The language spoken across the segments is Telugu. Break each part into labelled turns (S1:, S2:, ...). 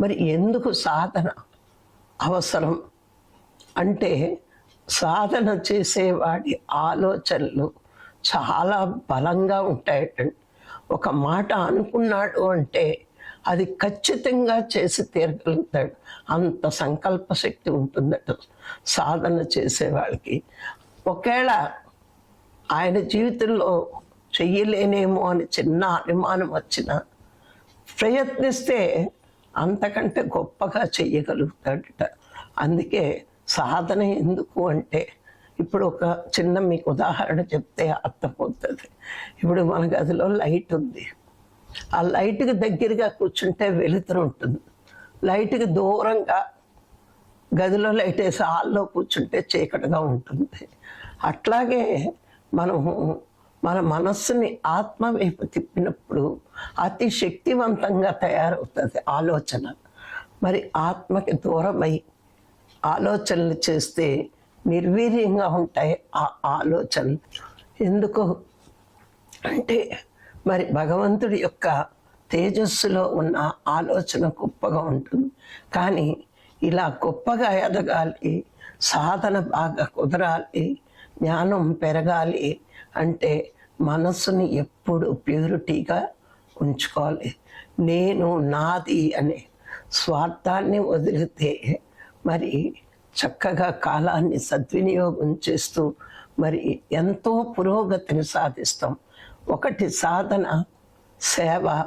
S1: మరి ఎందుకు సాధన అవసరం? అంటే సాధన చేసేవాడి ఆలోచనలు చాలా బలంగా ఉంటాయటండి ఒక మాట అనుకున్నాడు అంటే అది ఖచ్చితంగా చేసి తీరగలుగుతాడు. అంత సంకల్ప శక్తి ఉంటుందట సాధన చేసేవాళ్ళకి ఒకవేళ ఆయన జీవితంలో చెయ్యలేనేమో అని చిన్న అనుమానం వచ్చిన ప్రయత్నిస్తే అంతకంటే గొప్పగా చెయ్యగలుగుతాడట. అందుకే సాధన ఎందుకు అంటే ఇప్పుడు ఒక చిన్న మీకు ఉదాహరణ చెప్తే అర్థమవుతుంది. ఇప్పుడు మన గదిలో లైట్ ఉంది. ఆ లైట్కి దగ్గరగా కూర్చుంటే వెలుతురు ఉంటుంది. లైట్కి దూరంగా గదిలో లైట్ వేసి హాల్లో కూర్చుంటే చీకటిగా ఉంటుంది. అట్లాగే మనము మన మనస్సుని ఆత్మ వైపు తిప్పినప్పుడు అతి శక్తివంతంగా తయారవుతుంది ఆలోచన. మరి ఆత్మకి దూరమై ఆలోచనలు చేస్తే నిర్వీర్యంగా ఉంటాయి ఆ ఆలోచనలు. ఎందుకు? అంటే మరి భగవంతుడి యొక్క తేజస్సులో ఉన్న ఆలోచన గొప్పగా ఉంటుంది. కానీ ఇలా గొప్పగా ఎదగాలి సాధన బాగా కుదరాలి జ్ఞానం పెరగాలి అంటే మనసుని ఎప్పుడు ప్యూరిటీగా ఉంచుకోవాలి. నేను నాది అనే స్వార్థాన్ని వదిలితే మరి చక్కగా కాలాన్ని సద్వినియోగం చేస్తూ మరి ఎంతో పురోగతిని సాధిస్తాం. ఒకటి సాధన సేవ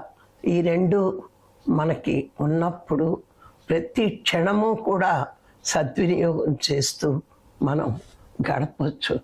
S1: ఈ రెండు మనకి ఉన్నప్పుడు ప్రతి క్షణము కూడా సద్వినియోగం చేస్తూ మనం గడపచ్చు.